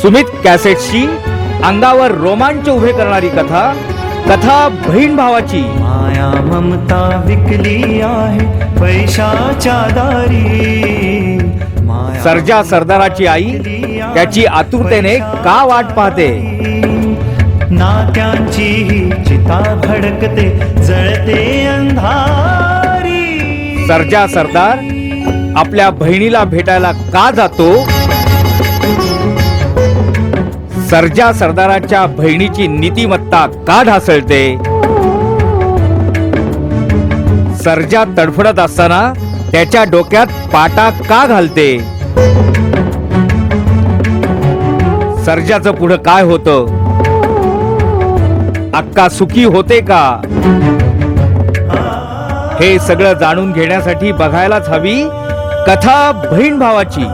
सुमित कॅसेटची अंगावर रोमांच उभे करणारी कथा कथा बहीण भावाची. माया ममता विकली आहे पैशाच्या दारी. सर्जा सरदाराची आई त्याची आतुरतेने का वाट पाहते? नात्यांची चिता भडकते जळते अंधारी. सर्जा सरदार आपल्या बहिणीला भेटायला का जातो? सर्जा सरदाराच्या बहिणीची नीतिमत्ता का ढासळते सर्जा तडफडत असताना त्याच्या डोक्यात पाटा का घालते? सर्जाचं पुढं काय होतं? अक्का सुखी होते का? हे सगळं जाणून घेण्यासाठी बघायलाच हवी कथा बहीण भावाची.